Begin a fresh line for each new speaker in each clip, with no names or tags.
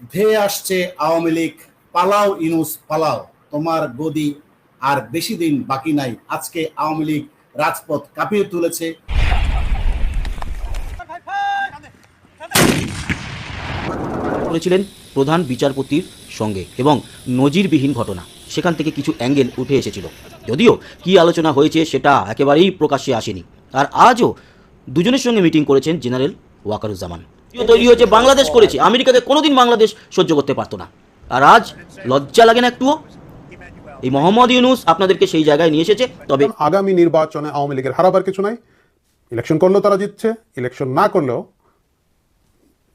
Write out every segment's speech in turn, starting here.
ধেয়ে আসছে আওয়ামী লীগ। পালাও ইনুস, পালাও। তোমার গদি আর বেশি দিন বাকি নাই। আজকে আওয়ামী লীগ রাজপথ কাঁপিয়ে তুলেছে।
করেছিলেন প্রধান বিচারপতির সঙ্গে এবং নজিরবিহীন ঘটনা। সেখান থেকে কিছু অ্যাঙ্গেল উঠে এসেছিল। যদিও কি আলোচনা হয়েছে সেটা একেবারেই প্রকাশ্যে আসেনি। আর আজও দুজনের সঙ্গে মিটিং করেছেন জেনারেল ওয়াকারুজ্জামান। তৈরি হয়েছে বাংলাদেশ করেছে আমেরিকাকে কোনোদিন বাংলাদেশ সহ্য করতে পারতো না। আর আজ লজ্জা লাগে না একটুও? এই মোহাম্মদ ইউনুস আপনাদেরকে সেই জায়গায় নিয়ে এসেছে তবে
আগামী নির্বাচনে আওয়ামী লীগের হারাবার কিছু নাই। ইলেকশন করলেও তারা জিতছে ইলেকশন না করলেও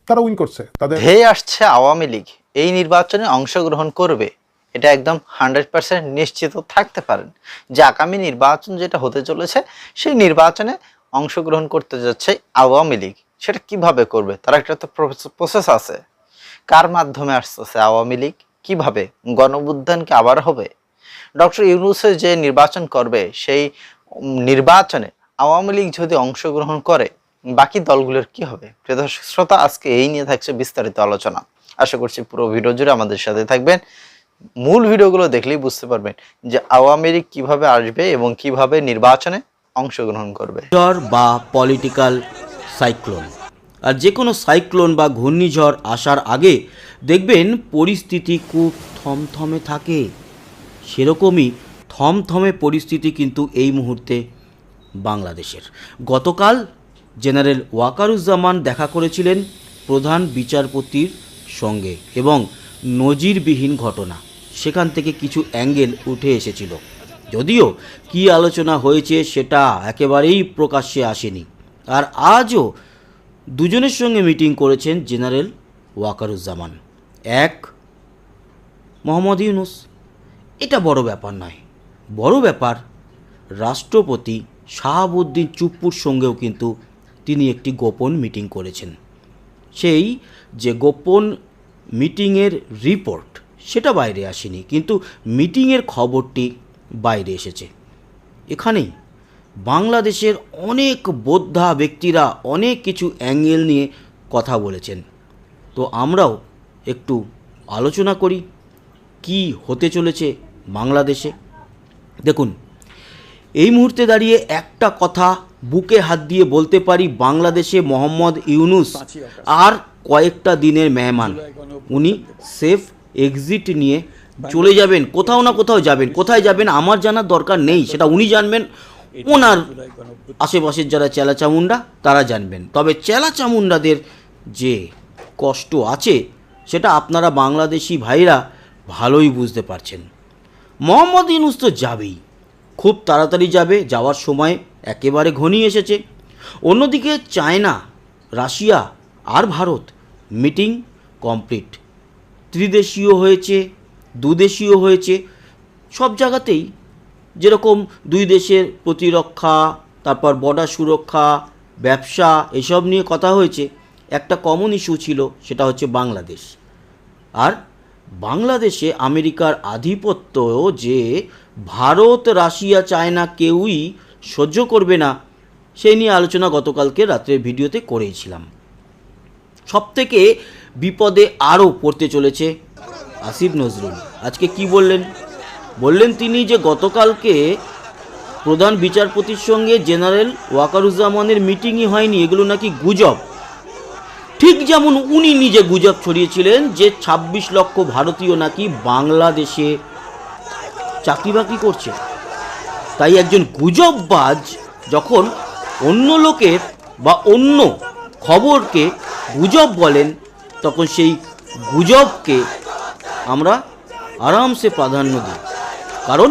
তারা উইন করছে। তাদের
ধেয়ে আসছে আওয়ামী লীগ। এই নির্বাচনে অংশগ্রহণ করবে এটা একদম হান্ড্রেড পার্সেন্ট নিশ্চিত থাকতে পারেন। যে আগামী নির্বাচন যেটা হতে চলেছে সেই নির্বাচনে অংশগ্রহণ করতে যাচ্ছে আওয়ামী লীগ। সেটা কীভাবে করবে? তার একটা তো প্রসেস আছে। কার মাধ্যমে আসতেছে? আওয়ামী লীগ কীভাবে? গণবুদ্ধান কি আবার হবে? ডক্টর ইউনুসে যে নির্বাচন করবে, সেই নির্বাচনে আওয়ামী লীগ যদি অংশগ্রহণ করে, বাকি দলগুলোর কি হবে? প্রিয় শ্রোতা, আজকে এই নিয়ে থাকছে বিস্তারিত আলোচনা। আশা করছি পুরো ভিডিও জুড়ে আমাদের সাথে থাকবেন। মূল ভিডিওগুলো দেখলেই বুঝতে পারবেন যে আওয়ামী লীগ কীভাবে আসবে এবং কীভাবে নির্বাচনে অংশগ্রহণ করবে।
বা পলিটিক্যাল সাইক্লোন। আর যে কোনো সাইক্লোন বা ঘূর্ণিঝড় আসার আগে দেখবেন পরিস্থিতি খুব থমথমে থাকে। সেরকমই থমথমে পরিস্থিতি কিন্তু এই মুহূর্তে বাংলাদেশের। গতকাল জেনারেল ওয়াকারুজ্জামান দেখা করেছিলেন প্রধান বিচারপতির সঙ্গে এবং নজিরবিহীন ঘটনা। সেখান থেকে কিছু অ্যাঙ্গেল উঠে এসেছিল। যদিও কি আলোচনা হয়েছে সেটা একেবারেই প্রকাশ্যে আসেনি। আর আজও দুজনের সঙ্গে মিটিং করেছেন জেনারেল ওয়াকারুজ্জামান। এক, মোহাম্মদ ইউনুস। এটা বড় ব্যাপার নয়। বড় ব্যাপার, রাষ্ট্রপতি শাহাবুদ্দিন চুপ্পুর সঙ্গেও কিন্তু তিনি একটি গোপন মিটিং করেছেন। সেই যে গোপন মিটিংয়ের রিপোর্ট, সেটা বাইরে আসেনি, কিন্তু মিটিংয়ের খবরটি বাইরে এসেছে। এখানেই বাংলাদেশের অনেক বোদ্ধা ব্যক্তিরা অনেক কিছু অ্যাঙ্গেল নিয়ে কথা বলেছেন। তো আমরাও একটু আলোচনা করি, কি হতে চলেছে বাংলাদেশে? দেখুন, এই মুহূর্তে দাঁড়িয়ে একটা কথা বুকে হাত দিয়ে বলতে পারি, বাংলাদেশে মোহাম্মদ ইউনুস আর কয়েকটা দিনের মেহমান। উনি সেফ এক্সিট নিয়ে চলে যাবেন, কোথাও না কোথাও যাবেন। কোথায় যাবেন আমার জানার দরকার নেই, সেটা উনি জানবেন ওনার আশেপাশের যারা চেলা চামুন্ডা তারা জানবেন। তবে চেলা চামুন্ডাদের যে কষ্ট আছে সেটা আপনারা বাংলাদেশি ভাইরা ভালোই বুঝতে পারছেন। মোহাম্মদ ইউনুস তো যাবেই। খুব তাড়াতাড়ি যাবে যাওয়ার সময় একেবারে ঘনিয়ে এসেছে। অন্যদিকে চায়না রাশিয়া আর ভারত মিটিং কমপ্লিট। ত্রিদেশীয় হয়েছে দুদেশীয় হয়েছে সব জায়গাতেই যেরকম দুই দেশের প্রতিরক্ষা, তারপর বর্ডার সুরক্ষা, ব্যবসা এসব নিয়ে কথা হয়েছে। একটা কমন ইস্যু ছিল, সেটা হচ্ছে বাংলাদেশ। আর বাংলাদেশে আমেরিকার আধিপত্য যে ভারত, রাশিয়া, চায়না কেউই সহ্য করবে না সেই নিয়ে আলোচনা গতকালকে রাত্রের ভিডিওতে করেইছিলাম। সবথেকে বিপদে আরও পড়তে চলেছে আসিফ নজরুল। আজকে কি বললেন? বললেন তিনি যে গতকালকে প্রধান বিচারপতির সঙ্গে জেনারেল ওয়াকারুজ্জামানের মিটিংই হয়নি, এগুলো নাকি গুজব। ঠিক যেমন উনি নিজে গুজব ছড়িয়েছিলেন যে ২৬ লক্ষ ভারতীয় নাকি বাংলাদেশে চাকরি বাকরি করছে। তাই একজন গুজববাজ যখন অন্য লোকের বা অন্য খবরকে গুজব বলেন, তখন সেই গুজবকে আমরা আরামসে প্রাধান্য দিই। কারণ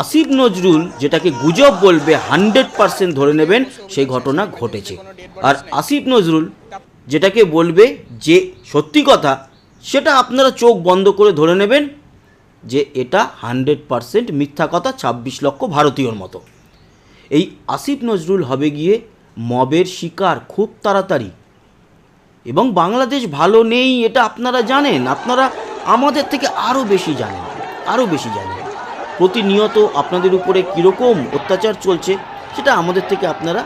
আসিফ নজরুল যেটাকে গুজব বলবে হান্ড্রেড পারসেন্ট ধরে নেবেন, সেই ঘটনা ঘটেছে। আর আসিফ নজরুল যেটাকে বলবে যে সত্যি কথা, সেটা আপনারা চোখ বন্ধ করে ধরে নেবেন যে এটা হান্ড্রেড পারসেন্ট মিথ্যা কথা ছাব্বিশ লক্ষ ভারতীয়র মতো। এই আসিফ নজরুল হবে গিয়ে মবের শিকার খুব তাড়াতাড়ি। এবং বাংলাদেশ ভালো নেই, এটা আপনারা জানেন, আপনারা আমাদের থেকে আরও বেশি জানেন আরও বেশি জানেন। প্রতিনিয়ত আপনাদের উপরে কীরকম অত্যাচার চলছে, সেটা আমাদের থেকে আপনারা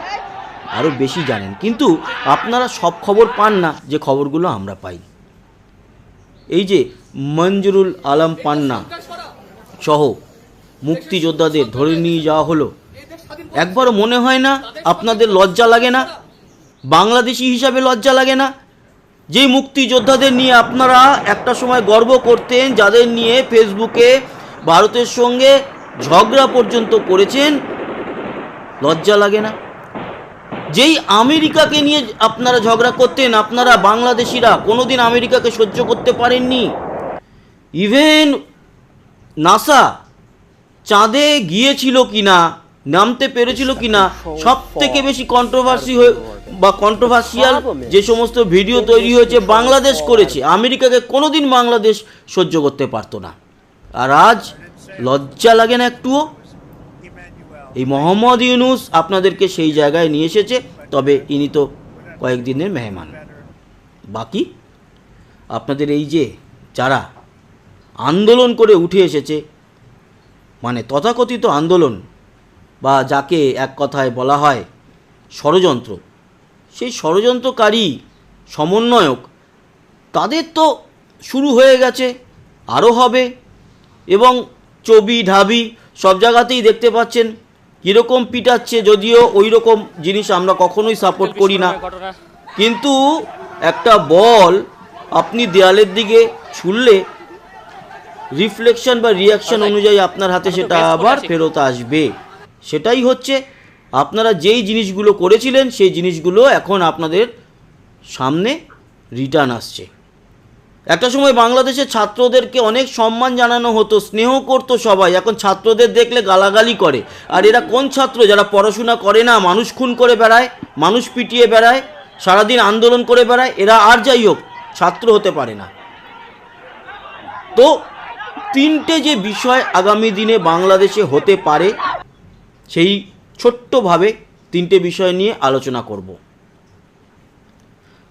আরও বেশি জানেন। কিন্তু আপনারা সব খবর পান না, যে খবরগুলো আমরা পাই। এই যে মঞ্জুরুল আলম পান্না সহ মুক্তিযোদ্ধাদের ধরে নিয়ে যাওয়া হলো, একবারও মনে হয় না আপনাদের লজ্জা লাগে না? বাংলাদেশি হিসাবে লজ্জা লাগে না? যেই মুক্তিযোদ্ধাদের নিয়ে আপনারা একটা সময় গর্ব করতেন, যাদের নিয়ে ফেসবুকে ভারতের সঙ্গে ঝগড়া পর্যন্ত করেছেন, লজ্জা লাগে না। যেই আমেরিকাকে নিয়ে আপনারা ঝগড়া করতেন, আপনারা বাংলাদেশিরা কোনোদিন আমেরিকাকে সহ্য করতে পারেননি। ইভেন নাসা চাঁদে গিয়েছিল কিনা, নামতে পেরেছিল কিনা সব থেকে বেশি কন্ট্রোভার্সি হয়ে বা কন্ট্রোভার্সিয়াল যে সমস্ত ভিডিও তৈরি হয়েছে, বাংলাদেশ করেছে। আমেরিকাকে কোনোদিন বাংলাদেশ সহ্য করতে পারতো না। আর আজ লজ্জা লাগে না একটুও? এই মোহাম্মদ ইউনুস আপনাদেরকে সেই জায়গায় নিয়ে এসেছে, তবে ইনি তো কয়েকদিনের মেহমান। বাকি? আপনাদের এই যে যারা আন্দোলন করে উঠে এসেছে মানে তথাকথিত আন্দোলন, বা যাকে এক কথায় বলা হয় ষড়যন্ত্র, সেই ষড়যন্ত্রকারী সমন্বয়ক, তাদের তো শুরু হয়ে গেছে, আরও হবে। এবং চবি ঢাবি সব জায়গাতেই দেখতে পাচ্ছেন কীরকম পিটাচ্ছে যদিও ওই রকম জিনিস আমরা কখনোই সাপোর্ট করি না। কিন্তু একটা বল আপনি দেয়ালের দিকে ছুড়লে রিফ্লেকশন বা রিয়াকশন অনুযায়ী আপনার হাতে সেটা আবার ফেরত আসবে। সেটাই হচ্ছে আপনারা যেই জিনিসগুলো করেছিলেন সেই জিনিসগুলো এখন আপনাদের সামনে রিটার্ন আসছে। একটা সময় বাংলাদেশের ছাত্রদেরকে অনেক সম্মান জানানো হতো, স্নেহ করতো সবাই। এখন ছাত্রদের দেখলে গালাগালি করে। আর এরা কোন ছাত্র? যারা পড়াশোনা করে না, মানুষ খুন করে বেড়ায়, মানুষ পিটিয়ে বেড়ায়, সারাদিন আন্দোলন করে বেড়ায়, এরা আর যাই হোক, ছাত্র হতে পারে না। তো তিনটে যে বিষয় আগামী দিনে বাংলাদেশে হতে পারে, সেই ছোট্টভাবে তিনটে বিষয় নিয়ে আলোচনা করব।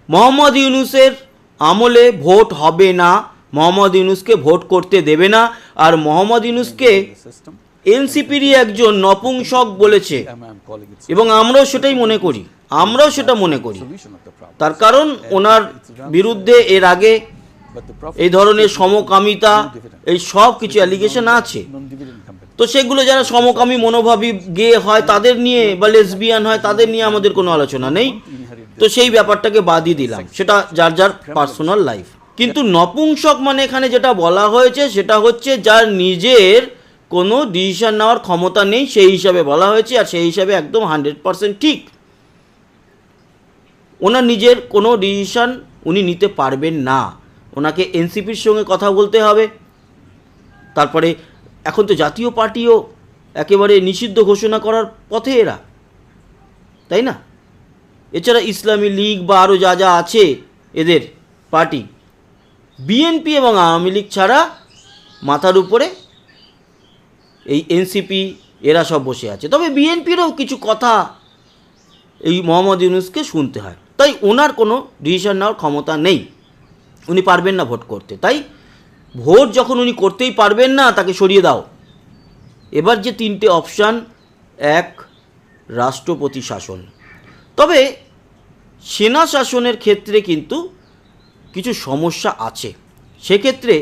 মোহাম্মদ ইউনুসের আমলে ভোট হবে না, মোহাম্মদ ইউনুসকে ভোট করতে দেবে না। আর মোহাম্মদ ইউনুসকে এনসিপিরই একজন নপুংসক বলেছে। এবং আমরাও সেটাই মনে করি। আমরাও সেটা মনে করি। তার কারণ ওনার বিরুদ্ধে এর আগে এই ধরনের সমকামিতা, এই সব কিছু অ্যালিগেশন আছে। তো সেগুলো যারা সমকামী, মনোভাবী গে হয়, তাদের নিয়ে বা লেসবিয়ান হয়, তাদের নিয়ে আমাদের কোনো আলোচনা নেই। তো সেই ব্যাপারটাকে বাদই দিলাম। সেটা যার যার পার্সোনাল লাইফ কিন্তু নপুংসক মানে এখানে যেটা বলা হয়েছে সেটা হচ্ছে যার নিজের কোনো ডিসিশন নেওয়ার ক্ষমতা নেই সেই হিসাবে বলা হয়েছে আর সেই হিসাবে একদম হান্ড্রেড পারসেন্ট ঠিক। ওনার নিজের কোনো ডিসিশন উনি নিতে পারবেন না। ওনাকে এনসিপির সঙ্গে কথা বলতে হবে। তারপরে এখন তো জাতীয় পার্টিও একেবারে নিষিদ্ধ ঘোষণা করার পথে এরা। তাই না? এছাড়া ইসলামী লীগ বা আরও যা যা আছে এদের পার্টি। বিএনপি এবং আওয়ামী লীগ ছাড়া মাথার উপরে এই এনসিপি এরা সব বসে আছে। তবে বিএনপিরও কিছু কথা এই মোহাম্মদ ইউনুসকে শুনতে হয়। তাই ওনার কোনো ডিসিশন নেওয়ার ক্ষমতা নেই। উনি পারবেন না ভোট করতে। তাই ভোট যখন উনি করতেই পারবেন না, তাকে সরিয়ে দাও। এবার যে তিনটে অপশান এক, রাষ্ট্রপতি শাসন। তবে সেনা শাসনের ক্ষেত্রে কিন্তু কিছু সমস্যা আছে। সেক্ষেত্রে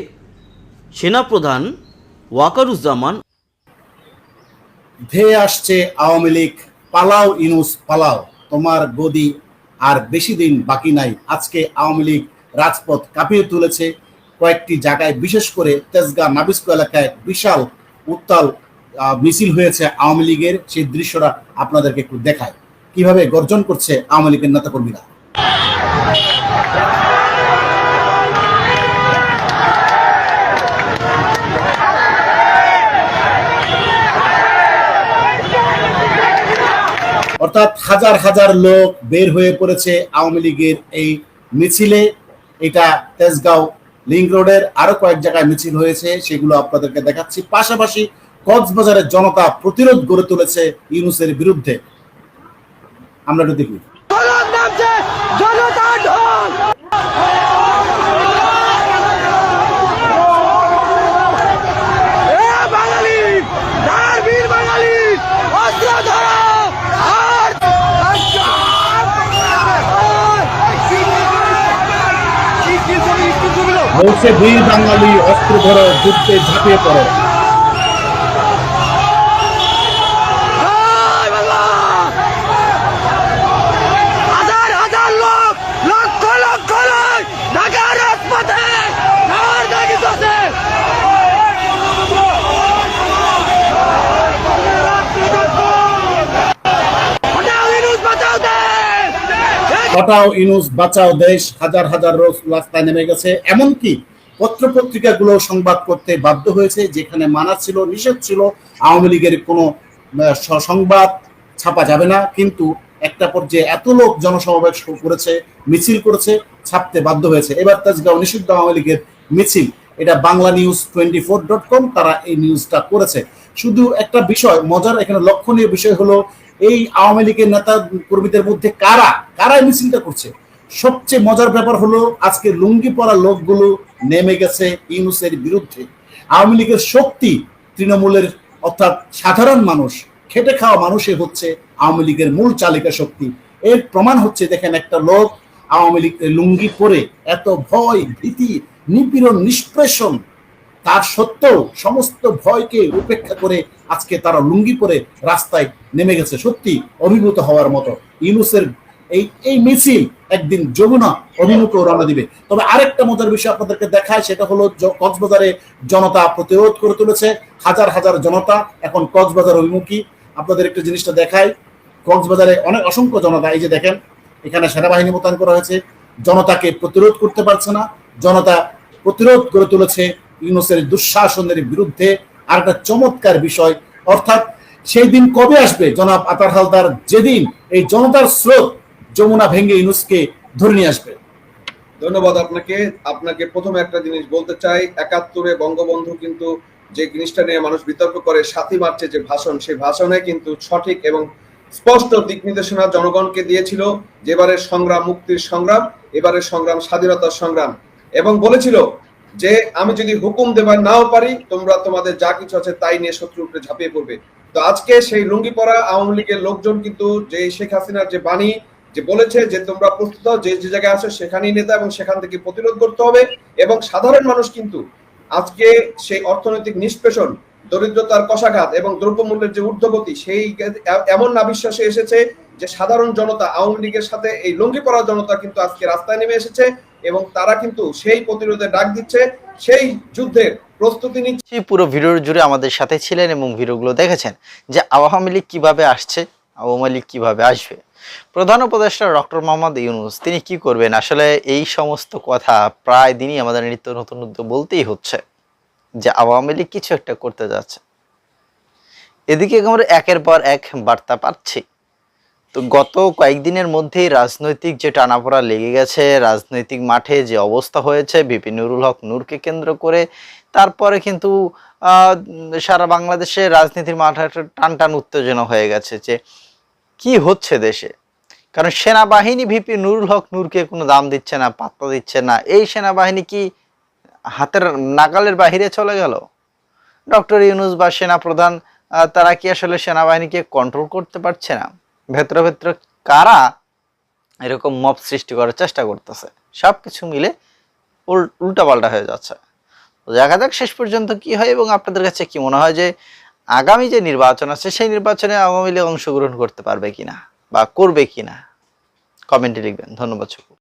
সেনাপ্রধান ওয়াকারুজ্জামান
ধেয়ে আসছে আওয়ামী লীগ, পালাও ইনুস, পালাও। তোমার গদি আর বেশি দিন বাকি নাই। আজকে আওয়ামী লীগ রাজপথ কাঁপিয়ে তুলেছে। কয়েকটি জায়গায় বিশেষ করে তেজগাঁ নাবিস্কো এলাকায় বিশাল উত্তাল মিছিল হয়েছে আওয়ামী লীগের। সেই দৃশ্যটা আপনাদেরকে একটু দেখায় কীভাবে গর্জন করছে আওয়ামী লীগের নেতাকর্মীরা? অর্থাৎ হাজার হাজার লোক বের হয়ে পড়েছে আওয়ামী লীগের এই মিছিলে। এটা তেজগাঁও লিঙ্ক রোডের আরও কয়েক জায়গায় মিছিল হয়েছে, সেগুলো আপনাদেরকে দেখাচ্ছি। পাশাপাশি কক্সবাজারের জনতা প্রতিরোধ গড়ে তুলেছে ইউনুসের বিরুদ্ধে। আমরা একটু দেখি। বলছে বীর বাঙালি অস্ত্র ধরো যুদ্ধে ঝাঁপিয়ে পড়ো
জয় বাংলা হাজার হাজার লোক লক্ষ লক্ষ লোক ঢাকার রাজপথে নার দাগিতেছে হটাও ইনুস বাঁচাও দেশ
হটাও ইনুস, বাঁচাও দেশ, হাজার হাজার রোজ রাস্তায় নেমে গেছে। এমনকি পত্র পত্রিকাগুলো সংবাদ করতে বাধ্য হয়েছে, যেখানে মানা ছিল, নিষেধ ছিল, আওয়ামী লীগের কোনো সংবাদ ছাপা যাবে না। কিন্তু একটা পর্যায়ে এত লোক জনসমাবেশ করেছে, মিছিল করেছে, ছাপতে বাধ্য হয়েছে। এবার তেজগাঁও নিষিদ্ধ আওয়ামী লীগের মিছিল। এটা Bangla news twenty four dot com তারা এই নিউজটা করেছে। শুধু একটা বিষয়, মজার এখানে লক্ষণীয় বিষয় হলো, এই আওয়ামী লীগের নেতা কর্মীদের মধ্যে কারা কারা এই মিছিলটা করছে। সবচেয়ে মজার ব্যাপার হলো, আজকে লুঙ্গি পরা লোকগুলো নেমে গেছে ইউনুসের বিরুদ্ধে। আওয়ামী লীগের শক্তি তৃণমূলের অর্থাৎ সাধারণ মানুষ, খেটে খাওয়া মানুষই হচ্ছে আওয়ামী লীগের মূল চালিকা শক্তি। এর প্রমাণ হচ্ছে, দেখেন একটা লোক আওয়ামী লীগ লুঙ্গি পরে এত ভয়, ভীতি, নিপীড়ন নিষ্প্রেষণ তার সত্ত্বেও সমস্ত ভয়কে উপেক্ষা করে আজকে তারা লুঙ্গি পরে রাস্তায় নেমে গেছে। সত্যি অভিভূত হওয়ার মতো। ইউনুসের এই এই মিছিল একদিন যমুনা অভিমুখে রওনা দিবে। তবে আরেকটা মজার বিষয় আপনাদেরকে দেখায়, সেটা হলো কক্সবাজারে জনতা প্রতিরোধ করে তুলেছে, হাজার হাজার জনতা এখন কক্সবাজার অভিমুখী। আপনাদের একটা জিনিসটা দেখায় কক্সবাজারে অনেক অসংখ্য জনতা, এই যে দেখেন, এখানে সেনাবাহিনী মোতায়েন করা হয়েছে। জনতাকে প্রতিরোধ করতে পারছে না, জনতা প্রতিরোধ করে তুলেছে ইউনুসের দুঃশাসনের বিরুদ্ধে। আর একটা চমৎকার বিষয়, অর্থাৎ সেই দিন কবে আসবে? জনাব আতার হালদার, যেদিন এই জনতার স্রোত যমুনা ভেঙ্গে ইউনুসকে ধরে নিয়ে আসবে।
ধন্যবাদ আপনাকে। আপনাকে প্রথমে একটা জিনিস বলতে চাই, একাত্তরে বঙ্গবন্ধু কিন্তু যে জিনিসটা নিয়ে মানুষ বিতর্ক করে, সাতই মার্চে যে ভাষণ, সেই ভাষণে কিন্তু সঠিক এবং স্পষ্ট দিক নির্দেশনা জনগণকে দিয়েছিল যেবারের সংগ্রাম মুক্তির সংগ্রাম, এবারের সংগ্রাম স্বাধীনতার সংগ্রাম। এবং বলেছিল যে, আমি যদি হুকুম দেবার নাও পারি, তোমরা তোমাদের যা কিছু আছে তাই নিয়ে শত্রুর উপরে ঝাঁপিয়ে পড়বে। তো আজকে সেই লুঙ্গি পরা আওয়ামী লীগের লোকজন কিন্তু যে শেখ হাসিনার যে বাণী যে বলেছে যে তোমরা প্রস্তুত যে যে জায়গায় আসো সেখানেই নেতা এবং সেখান থেকে প্রতিরোধ করতে হবে। এবং সাধারণ মানুষ কিন্তু আজকে সেই অর্থনৈতিক নিষ্পেষণ, দরিদ্রতার কষাঘাত এবং দ্রব্যমূল্যের যে ঊর্ধ্বগতি, সেই এমন নাবিশ্বাসে এসেছে যে সাধারণ জনতা, আওয়ামী লীগের সাথে এই লঙ্গি পড়া জনতা কিন্তু আজকে রাস্তায় নেমে এসেছে এবং তারা কিন্তু সেই প্রতিরোধে ডাক দিচ্ছে, সেই যুদ্ধের প্রস্তুতি নিচ্ছে।
পুরো ভিডিওর জুড়ে আমাদের সাথে ছিলেন এবং ভিডিওগুলো দেখেছেন যে আওয়ামী লীগ কীভাবে আসছে, আওয়ামী লীগ কীভাবে আসবে। প্রধান উপদেষ্টা ডক্টর মোহাম্মদ ইউনুস, তিনি কি করবেন? আসলে এই সমস্ত কথা প্রায় দিনই আমাদের নিত্য নতুন উদ্যোগ বলতেই হচ্ছে যে আওয়ামী লীগ কিছু একটা করতে যাচ্ছে। এদিকে আমরা একের পর এক বার্তা পাচ্ছি। তো গত কয়েকদিনের মধ্যেই রাজনৈতিক যে টানাপোড়া লেগে গেছে, রাজনৈতিক মাঠে যে অবস্থা হয়েছে বিপি নুরুল হক নূরকে কেন্দ্র করে, তারপরে কিন্তু সারা বাংলাদেশে রাজনীতির মাঠে একটা টান টান উত্তেজনা হয়ে গেছে যে কি হচ্ছে দেশে? কারণ সেনাবাহিনী ভিপি নুরুল হক নূরকে কোনো দাম দিচ্ছে না, পাত্তা দিচ্ছে না। এই সেনাবাহিনী কি হাতের নাগালের বাহিরে চলে গেল? ডক্টর ইউনুস বা সেনা প্রধান তারা কি আসলে সেনাবাহিনীকে কন্ট্রোল করতে পারছে না? ভেতরে ভেতরে কারা এরকম মব সৃষ্টি করার চেষ্টা করতেছে? সব কিছু মিলে উল্টা পাল্টা হয়ে যাচ্ছে। দেখা যাক শেষ পর্যন্ত কি হয় এবং আপনাদের কাছে কি মনে হয় যে আগামী যে নির্বাচন আছে, সেই নির্বাচনে আওয়ামী লীগ অংশগ্রহণ করতে পারবে কিনা? বা করবে কিনা? কমেন্টে লিখবেন। ধন্যবাদ